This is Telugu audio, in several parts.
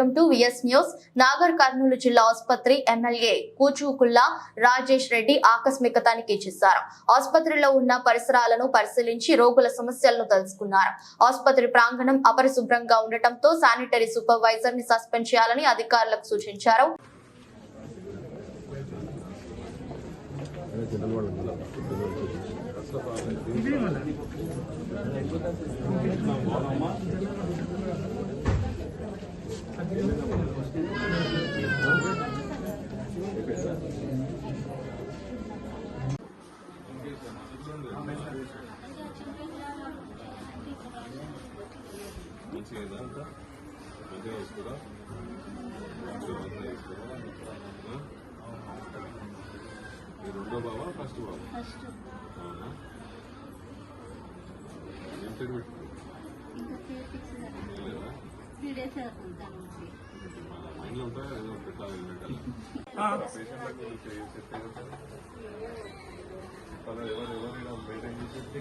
Welcome to VS news. Nagar Kurnool జిల్లా ఆసుపత్రి ఎమ్మెల్యే కూచుకుల్లా రాజేష్ రెడ్డి ఆకస్మిక తనిఖీ చేశారు ఆసుపత్రిలో ఉన్న పరిసరాలను పరిశీలించి రోగుల సమస్యలను తెలుసుకున్నారు. ఆసుపత్రి ప్రాంగణం అపరిశుభ్రంగా ఉండటంతో శానిటరీ సూపర్వైజర్ని సస్పెండ్ చేయాలని అధికారులకు సూచించారు. మంచిగా అయిందా అంతా? మంచిగా వేసుకోరా? మంచిగా వేసుకోరా? మీరు రెండో బావా ఫస్ట్ బావా? ఫస్ట్. అవునా? ఏం పేరు మైండ్లో ఉంటాయా ఏదో పెట్టాలి పేషెంట్లకు పద ఎవరు ఎవరైనా మెయింటైన్ చేసే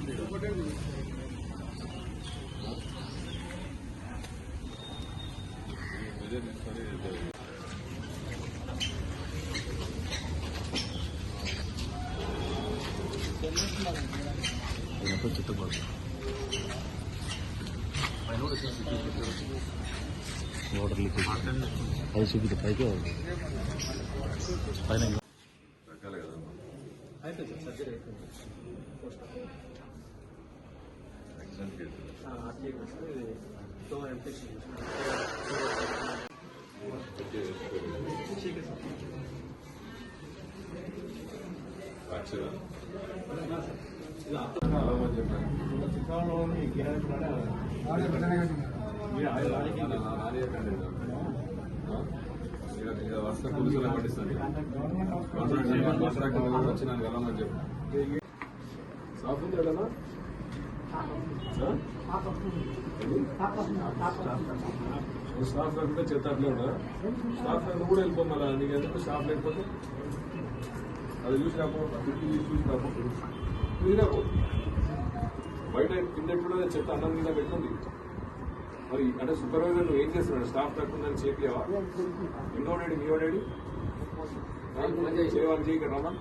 మెజర్ తీసుకొని వాటర్ లీకేజ్ అది చూపితే పైకి పైన తగ్గాలి కదా యాక్సిడెంట్ కేసు ఫ్రాక్చరా అలామని చెప్పాను వరుస పోలీసులు పట్టిస్తాను వచ్చి నన్ను వెళ్ళమని చెప్పు సాఫ్ ఉంది కదా స్టాఫ్ లేకుండా చెత్త అట్లే ఉండదా స్టాఫ్ లేకుండా కూడా వెళ్ళిపో మళ్ళీ నీకు ఎందుకు స్టాఫ్ లేకపోతే అది చూసి రాపో కిటికీ తీసి చూసి రాపో బయట కింద కూడా చెత్త అన్నం మీద పెట్టుంది మరి అంటే సూపర్వైజర్ నువ్వు ఏం చేస్తున్నాడు స్టాఫ్ తక్కువ చేయలేవా ఇంకోడేడి మీ వాడేడి చేయవాలి చేయగలరా